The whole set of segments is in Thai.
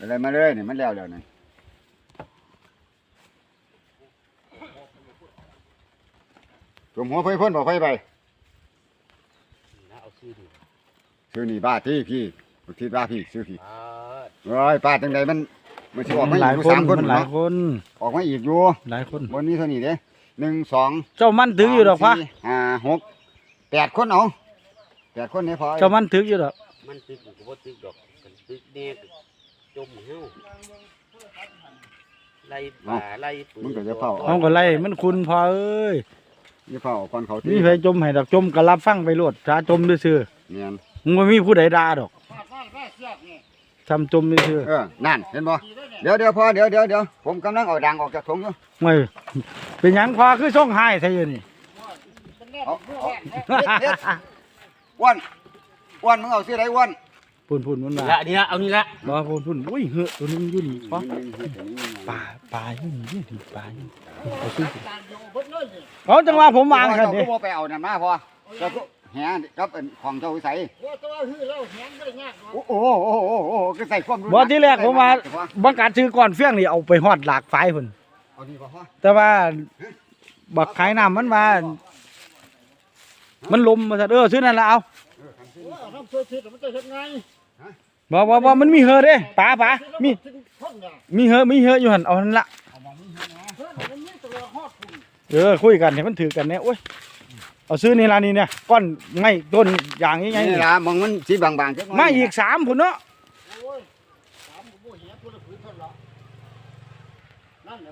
อะไรมาเลยนี่มันแล้วแล้วนี่สมหัวไฟพ่นบอกไฟไปนะเอาชื่อดิซื้อนี่บ้าที่พี่ที่บ้าพี่ซื้อพี่อ่าเอ้ยป้าจังใดมันมันสิออกมัมานหลายอยู่คนสามคนมันหลายเนาะคนออกมาอีกอยู่หลายคนบนนี้เท่านี้เด้หนึ่งสองเจ้ามันถึงอยู่ดอกพะสามสี่ห้าหกแปดคนเอาแปดคนนี่พอเจ้ามันถึงอยู่ดอกมันตึกอยู่ก็บ่ตึกดอกกันตึกแน่ก็ จมเฮาไล่ป่าไล่ปืนเอาก็ไล่มันคุณพอเอ้ยนี่เผาก่อนเขาตีมีไฟจมให้ดอกจมก็รับฟังไปโลดถ้าจมซื่อเนียนๆมึงบ่มีผู้ใดด่าดอกทำจมซื่อเออนั่นเห็นบ่เดี๋ยวเดี๋ยวพอเดี๋ยวเดี๋ยวเดี๋ยวผมกำลังเอาดังออกจากถุงอยู่ๆไม่เป็นหยังพอคือส่งให้ซะอยู่นี่ เอาเอาเด็ดอ้วนอ้วนมึงเอาซื้อไรอ้วน พุ่นพุ่นมันนี่มาละนี่ละเอานี่ละบ่พุ่นพุ่นอุ้ยเหอะตัวนี้มันอยู่นี่ปะปลาปลาอยู่นี่ดิปลาอยู่เอาซื้อเอาจังว่าผมวางคันเดี๋นี้ยวไปเอานั่นมาพอเจ้าก็แหกับเป็นของเจ้าวิสัยโอ้โหโอ้โหโอ้โหโอ้โหก็ใส่ความรู้บ่ที่แรกผมว่าบังการซื้อก่อนเฟี้ยงนี่เอาไปฮอดหลากไฟพุ่นเอาดีกว่าพ่อแต่ว่าบักขายน้ำมันมามันลมมาซะเออซื้อนั่นละเอา บ่บ่บ่มันมีเหอะเด้ป๋าป๋ามี มีเหอะมีเหอะอยู่หั่นเอานั่นละเออคุยกันให้มันถือกันเนี่ยโอ้ยเอาซื้อนี่ล่ะนี่เนี่ยก้อนไม้ต้นอย่างนี้ไงนี่ล่ะมองมันสีบางๆจักหน่ยมาอีกสามพุ่นเนาะ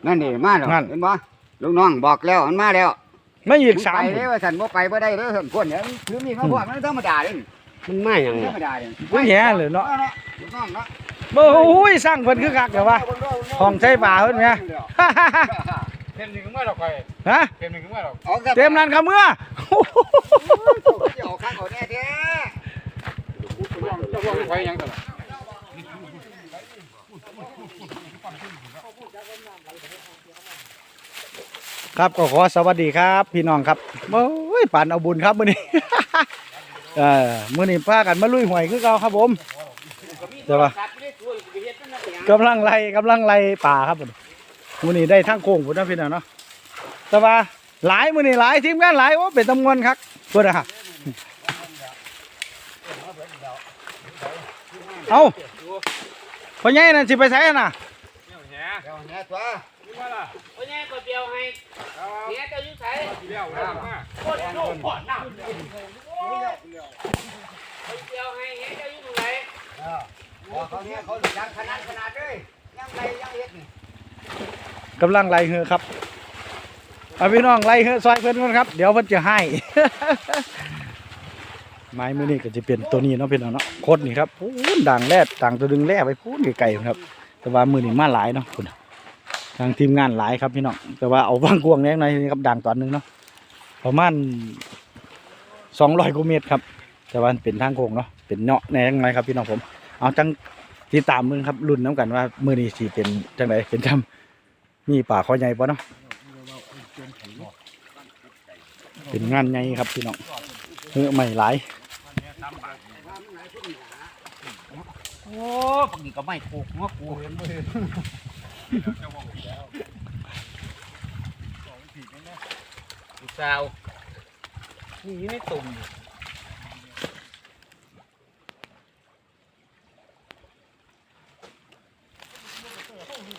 นั่นนี่มาแล้วเห็นบ่ลูกน้องบอกแล้วมันมาแล้วมาอีกสามไปพุ่นเด้อว่าฉันบ่ไปบ่ได้เด้อท่านคนเนี่ยถือมีดมาพวกมันธรรมดาเด้นี่ มันมาหยังธรเนี่ยรมดาเด้มันแย่เลยเนาะลูกน้องเนาะบ่โอ้ยสร้างเพิ่นคือคักเด้อวะของใช้ป่าเพิ่นแหมเต็มหนึ่งก็ไม่หรอกไปฮะเต็มหนึ่งก็ไม่หรอกเอาซะเต็มร้านคำเมื่อเจ้าข้างเอาแน่แท้จะว่าไปยังตลอดครับก็ขอสวัสดีครับ พี่น้องครับโอ้ยป่านเอาบุญครับมื้อนี้ เออมื้อนี้พากันมาลุยหวยคือเก่าครับผมแต่ว่าสัตว์ไม่ได้ช่วยกูไปเฮ็ดมันน่ะเป็นหยังกำลังไล่กำลังไล่ป่าครับผมมื้อนี้ได้ทั้งโค้งพุ่นะพี่น้องเนาะแต่ว่าหลายมื้อนี้หลายทีมงานหลายโอ้เป็นตำงวนครับเพิ่นน่ะเอาพ่อใหญ่นั่นสิไปไสน่ะแหเจ้าแหน่ตัวนี่ว่าล่ะโอ้ยแน่ก็เปียวให้ แน่เจ้าอยู่ไสเลี้ยวน้ำมาโคตรโลก่อนน้ำไปเปียวให้แน่เจ้าอยู่ตรงไหนบอกเขาเนี่ยเขายังขนาดขนาดเลยยังไรยังเฮ็ดนี่กำลังไล่เหือครับเอาพี่น้องไล่เหือซอยเพิ่อนก่อนครับ เดี๋ยวเพิ่อนจะให้ ไม้มือนี้ก็จะเป็นตัวนี้เนาะพี่น้องเนาะโคตรนี่ครับพูนด่างแรดต่างตัวดึงแร่ไปพูนไกลๆครับ แต่ว่ามือนี้มาหลายเนาะคุณ ทางทีมงานหลายครับพี่น้องแต่ว่าเอาบางกวงแน่หน่อยนี่ครับด่างตอนนึงเนาะประมาณสองร้อยกว่าเมตรครับ แต่ว่าเป็นทางโค้งเนาะเป็นเนาะแน่ยังไงครับพี่น้องผม เอาจังติดตามมึงครับรุ่นน้ำกันว่ามือนี้สิเป็นจังไดเป็นจำมีป่าคอใหญ่ปะเนาะเป็นงานใหญ่ครับพี่น้องเฮ้อใหม่หลายโอ้ปกติก็ไม่ถูกหัวกูเห็นบ่เห็น กูสาวนี่อยู่ในตุ่ม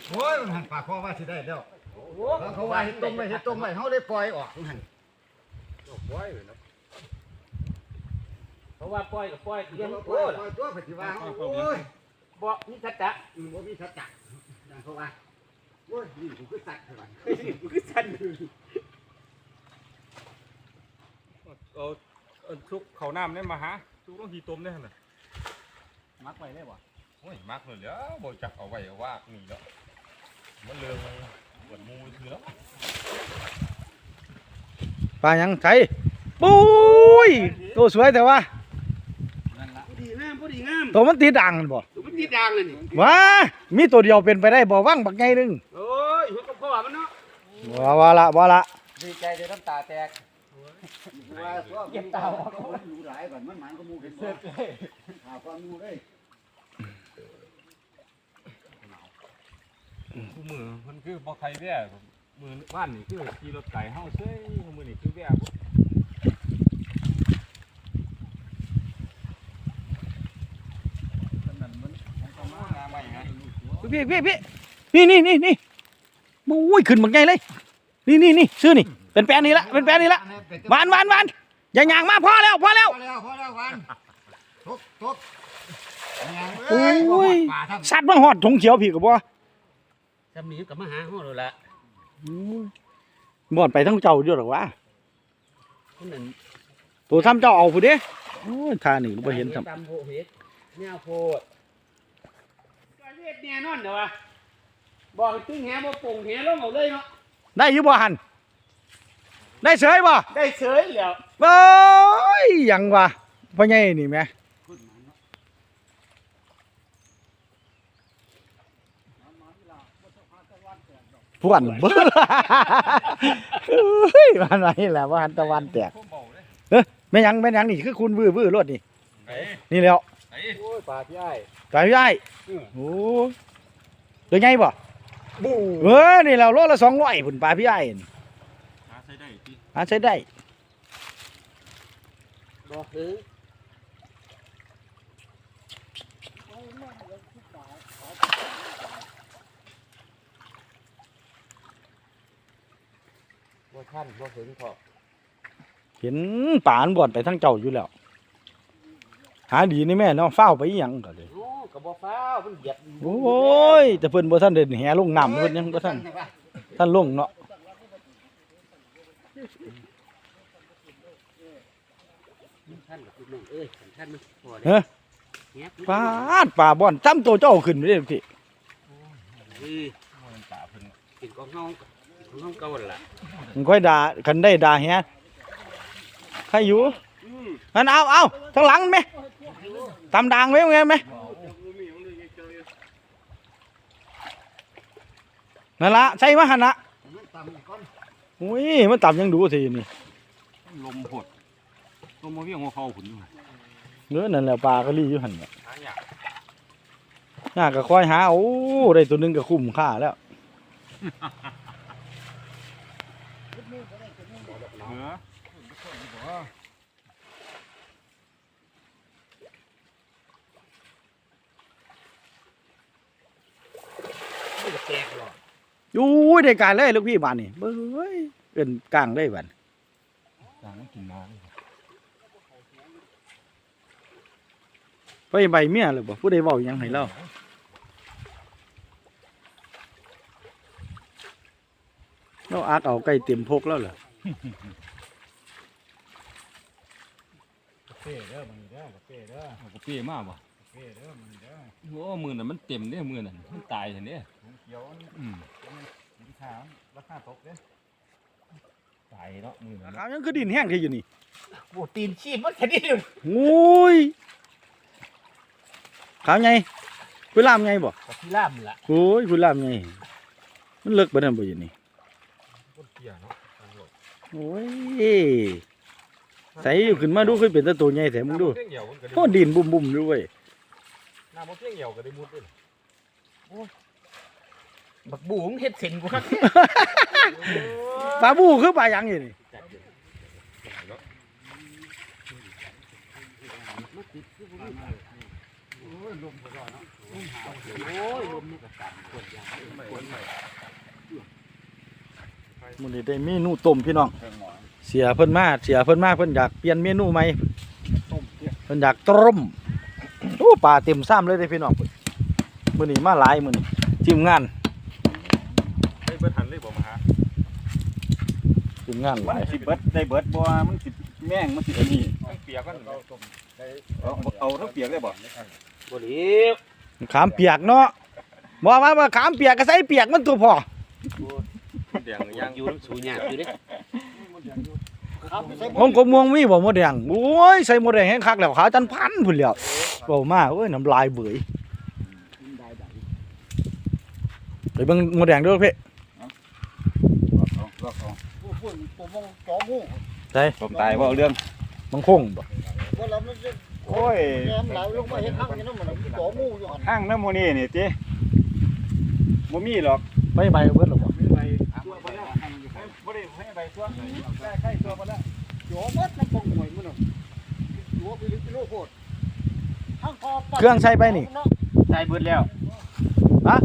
โอ้ยมันหันปากคอว่าสิได้แล้วเขาว่าเฮ็ดต้มไว้เฮ็ดต้มไว้เฮาได้ปล่อยออกหั่นเพราะว่าปล่อยกับปล่อยเลี้ยงปล่โอ้อยล่ะปล่อยตัวไปสิว่าโอ้ยบ่มีสัจจะอืมบ่มีสัจจะดัง เขาว่าโอ้ยนี่กูคือสัตว์เท่านั้นคือสันเอาเอาทุกเขาน้ำเนี่ยมาหาทุกต้องหีต้มได้ขนาดมักไว้ได้บ่โอ้ยมักเลยแล้วบ่จักเอาไว้ว่านี่แล้วมันเรื่องปวดมูคือแล้วปลายังใส่ปุ้ยตัวสวยแต่ว่าผู้ดีงามผู้ดีงามตัวมันตีด่างบ่ตัวมัน ติดดังเลยนี่ว้ามีตัวเดียวเป็นไปได้บ่ว่างบักไงนึงโอ้ยหัวกับพ่อมันเนาะบ่ว่าละบ่ละดีใจจนน้ำตาแตกว่าตัวเก็บตาออกมันอยู่หลายบัดมันหมันก็มูเห็นเสื้อเลยหาความมูเลยคู่มือมันคือบ่ใครแว่มือบ้านนี่คือขี่รถไก่เฮาเซ้ยมือนี่คือแว่ พี่พี่พี่นี่นี่นี่นี่โอ้ยขึ้นบักใหญ่เลย นี่นี่นี่ซื้อนี่ เป็นแปลนนี่ละเป็นแปลนนี่ละหวานหวานหวานอย่าหยางมาพอแล้วพอแล้วพอแล้วพอแล้ววันทุกทุกโอ้ยป่าทั้สัตว์มาหอดถงเขียวพี่กับบ่จำนี้กับมาหาเฮาแล้วล่ะบ่อนไปทั้งเจ้าอยู่หรอวะตัวซ้ำเจ้าเอาผู้เด้โอ้ยทานี่บ่เห็นซ้ตำโพเฮ็ด แนวโพดก็เฮ็ดแน่นอนเด้อวะบอกให้ตึ้งแหบ่โป่งแหลงเอาเลยเนาะำได้อยู่บ่หันได้เสยบ่ได้เสยแล้วเอ้ยหยังวะพ่อใหญ่นี่แหม่พวนเบ้อเฮ้ยมันไรแหละว่าหันตะวันแตกผมเบาเลยแม่นหยังแม่นหยังนี่คือคุณวื้อวื้อรถนี่ไหนนี่แล้วไหนโอ้ยปลาพี่อ้าย ตายพี่ไอ้อืม โอ้เดี๋ยวไงบ่บูเออนี่แล้วโลละสองร้อยผุนปลาพี่ไอ้นี่หาใช้ได้ที่หาใช้ได้บ่ถึงบ่ทันบ่ถึงพอเห็นป่านบ่อนไปทั้งเจ้าอยู่แล้ว หาดีนี่แม่เนาะเฝ้าวไปอีหยังก็เลยโอ้ ก็บ่ฟ้าวมันเหยียบโอ้ยแต่เพิ่นบ่ทันได้แห่ลงน้ำเพิ่นยังบ่ทันท่านลงเนาะท่านกับพี่น้องเอ้ยท่านมันพอเฮ้ยแหบปลาดปลาบ่อนจ้ำตัวเจ้าขึ้นไปเด้อพี่เอ้ยมันป่าเพิ่นเป็นของเฮาของเฮาเก่านั่นล่ะมันค่อยด่าคันได้ด่าแฮะใครอยู่นั่นเอาเอาทั้งหลังไหมตำดังไว้ไงไหม นั่นละใช่มาหันละมันต่ำก่อนอุ้ยมันต่ำยังดูสินี่ลมหดลมมาเวียงหัวเขาขุนอยู่เนื้อนั่นแหละปลาก็รีอยู่หันเนี่ยหายากน่าก็คอยหาโอ้ได้ตัวหนึงก็คุ้มค่าแล้ว เหนือ มันจะแตกหรอก อุ้ยได้การเลยลูกพี่บ้านนี่เบ้ยเอินกลางได้บ้านต่างกินน้ไปใบเมียเลยบ่ผู้ใดเว้าหยังให้เราเราอักเอาไก่เต็มพกแล้วเหรอเป้เด้อมันเด้อเป้เด้อเป้มากบ่ เป้เด้อมันเด้อโอ้มือน่ะมันเต็มเด้มือน่ะมันตายเห็นเด้เขียวอืมสินค้าราคาตกเด้ตายเนาะมือน่ะขาวยังคือดินแห้งที่อยู่นี่โอ้ตีนชีพมันแค่นี้เดียวโอ้ยขาวไงคุณลามไงบ่กับพี่ล่ามล่ะโอ้ยคุณลามไงมันเลิกบ่นั่นบ่อยู่นี่คนเกี่ยเนาะโอ้ยใส่ขึ้นมาดูคือเป็นตะตัวใหญ่แท้มึงดูเพียงเหี่ยวมันก็ได้โอ้ดินบุ่มๆอยู่เว้ย น้ำมันเพียงเหี่ยวก็ได้มุดเลยบักบูงเฮ็ดเส้นกูคักปลาบูคือปลาหยังอยู่นี่โอ้ยลมนี่ก็สั่นปวดอย่างปวดใหม่มื้อนี้ได้เมนูต้มพี่น้อง เสียเพิ่นมาเสียเพิ่นมาเพิ่นอยากเปลี่ยนเมนูใหม่เพิ่นอยากต้ม โอ้ปลาเต็มซ้ำเลยเด้พี่น้องมื้อนี้มาหลายมื้อนี้ทีมงานได้เบิดหันเลยบ่มาหาทีมงานหมัลานยสิเบิดได้เบิดบ่มันสิแม่งมันสิอันนี้ทั้งเปียกกันเอาต้มเอาเอาทั้งเปียกได้บ่บ่ดีขามเปียกเนาะบอกว่าว่าขามเปียกก็ใส่เปียกมันตัวพอแดงอยากอยู่น้ำสูยากอยู่เด้ ผมก็ม่วงมีบ่หมดแดงโอ้ยใส่หมดแดงแห้งคักแล้วขาวจันพันพุ่นแล้วเบามาโอ้ยน้ำลายเบื่อยไปเบิ่งหมดแดงเด้วยพี่เอาเอาเอาผู้พูดผมมองจอมูผมตายบ่เอาเรื่องบางคงบ่ว่าเราไม่ได้โอ้ยแกมไหลลงมาเห็นข้างนี้นั่นมันจอมูอยู่หันห้างน้ำโมนี่นี่ติบ่มีหรอกไปใบเบิดหรอบ่ ไม่ใบตัวบ่ได้บ่ ได้ให้ใบตัวได้ใกล้ตัวบ่ได้โยมดมันปงหวยมันน่ะโยไปลึกกิโลโพดทั้งคอปัดเครื่องใส่ไปนี่ใส่เบิดแล้วฮะ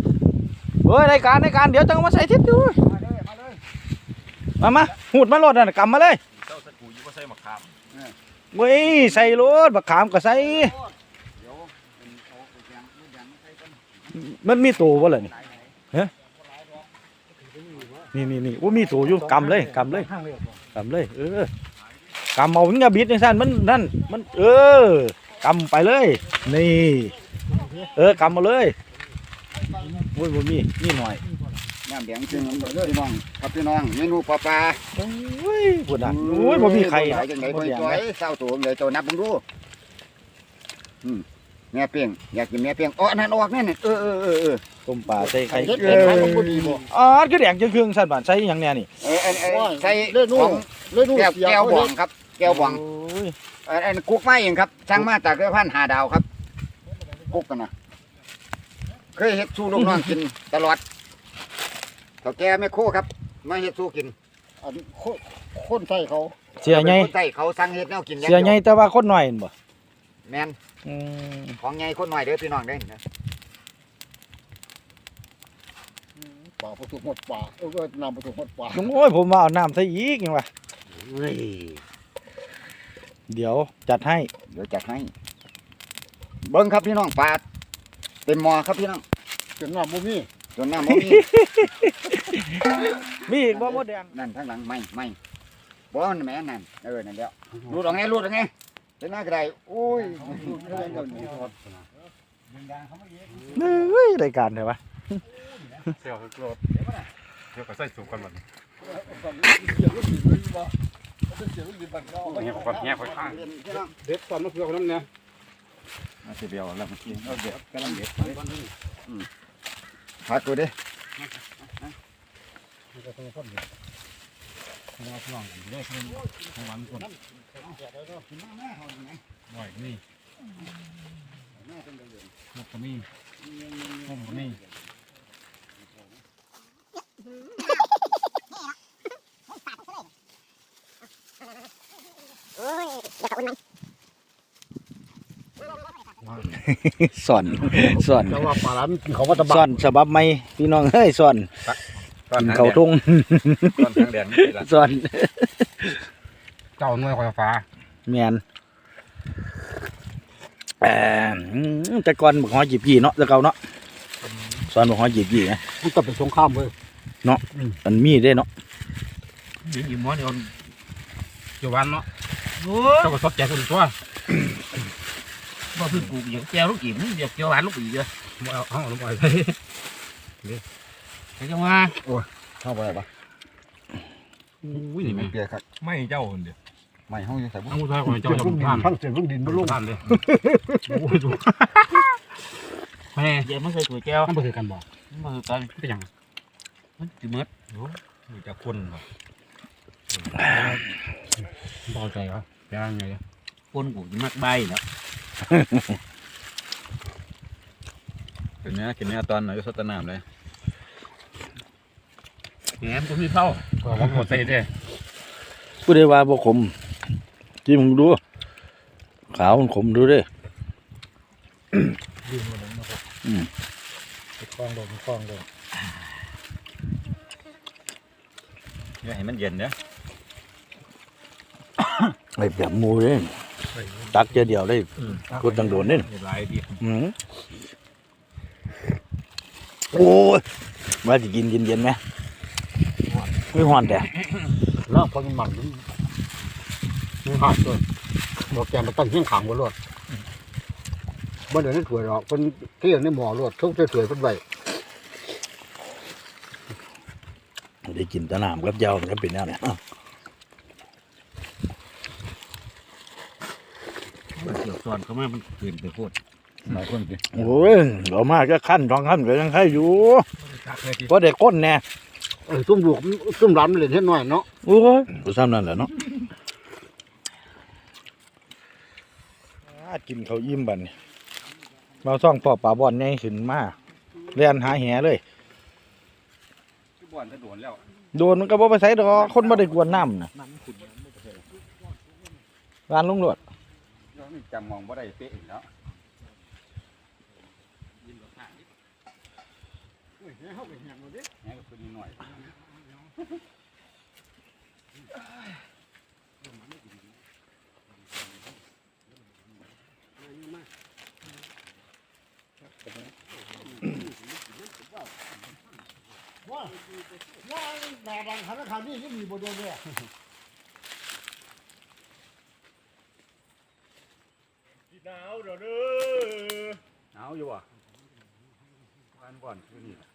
เฮ้ยรายการรายการเดี๋ยวจังเอามาใส่ทิศดูมาเลยมาเลยมามาหูดมาโลดน่ะกำมาเลยเจ้าสกูอยู่บ่ใส่มะขามเว้ยใส่โลดบักขามก็ใส่เดี๋ยวเป็นเอาไปแกงมือแดงมาใส่กันมันมีตัวบ่ล่ะนี่หลายไหน นี่นี่นี่ว่ามีตัวอยู่กำเลยกำเลยกำเลย เออกำเอาอย่างเงี้ยบิดจังซั่นมันนั่นมัน เออกำไปเลย นี่ เออกำมาเลยโอ้ยบ่มีนี่หน่อยน้ำแดงจริงมันเลยพี่น้องครับพี่น้องเมนูปลาปลาโอ้ยพุ่นน่ะโอ้ยบ่มีใครหลายจังได๋บ่จ้อยเศร้าตัวเลยตัวนับเบิ่งดูอืม แม่เปียงอยากกินแม่เปียงอ๋อนั่นออกแน่นี่เออเออเออเออต้มปลาใส่ไข่เฮ็ดเอเองอขายมันบ่ดีบ่อ๋อคือแดงจังเครื่องซั่นบาดใส่หยังแน่นี่เอออันอันใส่เล่นนู่ของเล่นนู่นแก้วเสียแก้วบองครับ แก้วบองโอ้ยอันอันกุ๊กมาเองครับสั่งมาจากเรือพันหาดาวครับ กุ๊กกันนะเคยเฮ็ดสู้ลูกน้องกินตลอดเฒ่าแก่แม่โคครับมาเฮ็ดสู้กินอันคนคนใส่เขาเสียใหญ่ป็นคนใต้เขาสั่งเฮ็ดแนวกินอย่างเสียใหญ่เดียวแต่ว่าคนน้อยนั่นบ่ แม่น อืมของใหญ่คนน้อยเด้อพี่น้องเด้อนะป่าประตูหมดป่าเออก็นำประตูหมดป่าโอ้ยผมว่าเอาน้ำใส่อีกยังวะเฮ้ยเดี๋ยวจัดให้ เดี๋ยวจัดให้ เบิ่งครับพี่น้องปลาเต็มหม้อครับพี่น้องจนน้ำบ่มีจนน้ำบ่มีมีอีกบ่มดแดงนั่นข้างหลังไม่ไม่บ่นั่นแม่นั่นเออนั่นเดียวรูดออกไงรูดออกไง เป็นหน้ากระไดอุ้ยเฮ้ยรายการเถอะวะเสียวโกรธเดี๋ยวก็ใส่สุกกันบัดนี้เสียงลูกดินเลยบ่เสียงลูกดินบ้านเราเงียบก่อนเงียบก่อนข้างพี่น้องเด็ดตอนมะเขือคนนั้นเนี่ยมาสิเดียวแล้ว เมื่อกี้เอาเดี๋ยวกำลังเด็ดพักกูดิหน่อยนี่หมดก็มีผมก็มีสอนสอนแต่ว่าป่าหลานกินเขาว่าตะสบาอนฉบับใหม่พี่น้องเฮ้ยสอนตอนกินทางเขาวแดงทุ่งตอนทางแดงนี่ล่ะสอน เจ้าหน่วยไฟฟ้าแมนเอ่ออืมแต่ก่อนบอกหอจีบยี่เนาะแต่เก่าเนาะสอนบอกหอจีบยี่นะมันก็เป็นสงครามเว้ยมันมีได้เนาะยิงยิงหมอเดียวเจ้าวันเนาะเจ้าก็สดใจคนตัวบ่คือกูอย่างแก้วลูกอีกมึงเดี๋ยวเจ้าหวานลูกอีกเด้อบ่เอาเอาลงไปเฮ้ยเดี๋ยวจังว่าเข้าไปปะอุ้ยนี่แม่เปียกครับไม่เจ้าคนเดียว ไม่ห้องอยู่ใส่บุ้เอาผู้ชายคนเจ้าเสียงจะลูกดิผ่านนทั้งเสียงลูกดินบ่ลงผ่านเลยโอ้ยดูแม่เดี๋ยวมันเคยถูกแก้วมันบ่คือกันบ่มันบ่คือกันเป็นหยังมันสิหมดมีแต่คนบ่พอใจเหรอยังไงคนกูจะมักใบแล้วกินเนื้อกินเนื้อตอนไหนก็สดแตะน้ำเลยแหมผมมีเท่าก็ผมหมดใจเด้ผู้ใดว่าบ่ขม จิ้มมึงดู ขาวมันขมดูเด้ดินบ่ลงนะครับอืมไปคลองลงคลองลงอย่าให้มันเย็นเด้อไอ้แบบหมูเด้ตักเจอเดียวได้กดดังโดนเด้หลายดีอืมโอ้ยว่าจะกินเย็นๆไหมไม่ฮ้อนแต่แล้วพอมันหมันมันมัน หาดเลยบอกแกมาตั้งเฮียงขางบ่รอดบ่เดี๋ยวนี้ถวยหรอกเพิ่นเที่ยงในหม้อรอดทุกสวยๆเพิ่นไว้ได้กินแตะน้ำกับเจ้ามันก็เป็นแนวเนี้ยอ้าวมันเกี่ยวซ้อนเข้ามามันเกินไปโคตรหลายคนสิโอ้ยเรามาก็ขั้นสองขั้นก็ยังให้อยู่ตักเลยทีเพราะได้ก้นแน่เออซุ่มลูกซุ่มหลานมันเล่นเฮ็ดน้อยเนาะโอ้ยกูซ้ำนั่นแหละเนาะอา กินเขาวอิ่มบัดนมาซ่องพ่อป่าบอนใหญ่ขึ้นมาเรียนหาแหเลยป้อนถ้าโดนแล้ว โดนมันก็บ่ไปใส่ดอกคนบ่ได้กวนน้ำน่ะร้านลุงโลดแล้วนี่จำมองบ่ได้เป๊ะอีกแล้วแง่ก็คือนิดหน่อย ว่าว่าแม่ดังขนาดขานี่ยังมีบ่โดนเลยหนาวเด้อเด้อหนาวอยู่อะบ้านบ่อนคือนี่ล่ะ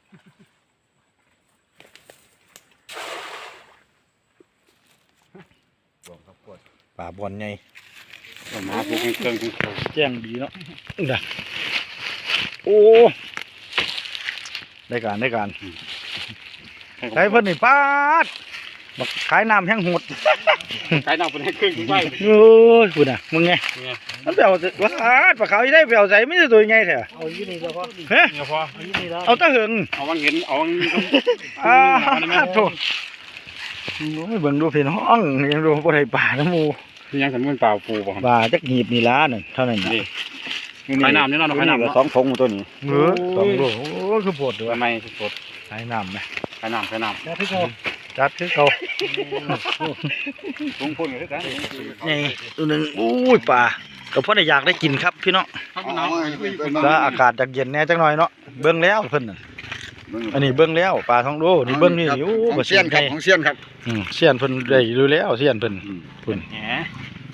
รวมครับกดป่าบอนใหญ่หมาพวกเครื่องแจ้งดีเนาะน่ะโอ้ได้การได้การ ใช้เพิ่นนี่ปาดบักขายน้ำแห้งโหดขายน้ำเป็นให้เครื่องไปโอ้ยคุณน่ะมึงไงมันไปเอาสิว่าดปลาขาวอีได้ไปเอาใส่ไม่ใช่ตัวใหญ่แท้เอาอยู่นี่แล้วพอเฮ้ยเดี๋ยวพอเอาอยู่นี่แล้วเอาแตะเหิงเอาวังเห็นเอาวังอ้าโธ่โอ้ยเบิ่งดูพี่น้องยังดูบ่ได้ป่าน้ำหมูยังกันมันเปล่าปูบ่ป่าจักหีบนี่ล้านั่นเท่านั้นน่ะขายน้ำนี่เนาะขายน้ำก็เนาะสองผงตัวนี้เออสองโลโอ้คือปวดด้วยทำไมสด ขายน้ำไหมขายน้ำขายน้ำแล้วพี่โตจัดคือเก่าผงพ่นกันด้วยกันนี่ตัวหนึ่งอุ้ยป่าก็เพราะได้อยากได้กินครับพี่น้องข้าวหนาวก็อากาศจากเย็นแหน่จักหน่อยเนาะเบิ่งแล้วเพิ่นน่ะอันนี้เบิ่งแล้วป่าท้องโลนี่เบิ่งนี่โอ้ขบ่องเซียนครับใหญ่ของเซียนครับอืมเสียนเพิ่นได้อยู่แล้วเสียนเพิ่นแหม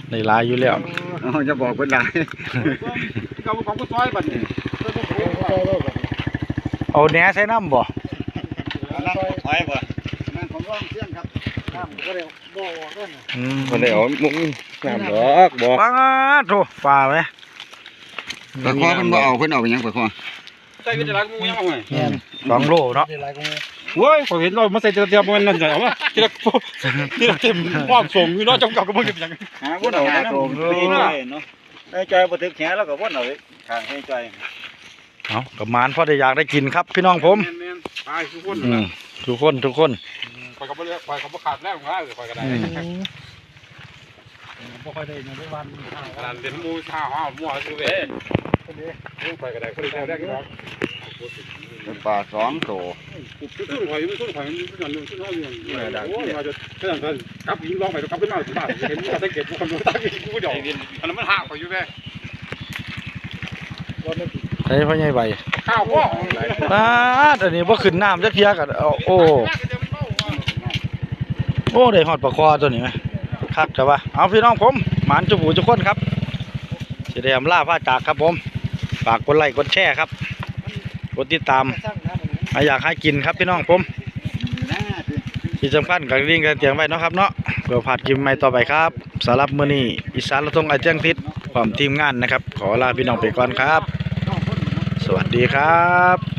ได้หลายอยู่แล้วเอาจะบอกเพิ่นได้เอาของก็ซอยบัดนี้เอาแหน่ใส่น้ำบ่ ซอยบ่นั่นของร่องเซียนครับน้ำก็ได้บ่ออกแล้วน่ะอืมคนได้เอามุกน้ำดอกบอกปลาโถปลาไหมปลาคอเพิ่นบ่เอาเพิ่นเอาไปหยังปลาคอใส่วิทยาลัยงูยังเอาไงสองโลเนาะได้หลายกว่าเว้ยผมเห็นเรามาใส่เตียมมันนั่นเอาว่าทีละทีละเต็มความส่งอยู่เนาะจำเก่าก็บ่เก็บยังหาวนเอาได้ตรงนี้เนาะให้ใจบ่ถึกแขนแล้วก็วนเอาไว้ข้างให้ใจ เอากับมานพอได้อยากได้กินครับ พี่น้องผมแม่นๆตายทุกคนอืมทุกคนทุกคน ไปก็บ่ได้ไปก็บ่ขาดแล้วว่าไปก็ได้อืม บ่ค่อยได้เงินได้วันขนาดเล่นมูท่าห้ามั่วซื่อเว้ยไปก็ได้คนได้แรกก็เป็นปลาสองโตสู้ข่อยมันสู้ข่อยมันสู้กันสู้เขาอยู่โอ้ยมาจะขนาดนั้นกลับยิงลองไปกลับไปมาบ้านเห็นว่าสังเกตผู้คนดูตากูเดียวอันนั้นมันหักข่อยอยู่แม่ ใช้พ่อใหญ่ใบข้าวพ่อปลาดอันนี้บ่ขึ้นน้ำจักเที่ยกันเอาโอ้โอ้ได้ฮอดปลาคอตัวนี้ไหมคักแต่ว่าเอาพี่น้องผมหมานจุบูทุกคนครับสิได้อำลาพาจากครับผมฝากกดไลค์กดแชร์ครับกดติดตามสร้างน้ำมันถ้าอยากให้กินครับพี่น้องผมที่สำคัญกับลิงกันเตียงไว้เนาะครับเนาะเพื่อผาดกิมใหม่ต่อไปครับสำหรับมื้อนี้อีสานละทงไอเจียงทิศความทีมงานนะครับ ขอลาพี่น้องไปก่อนครับสวัส ดีครับ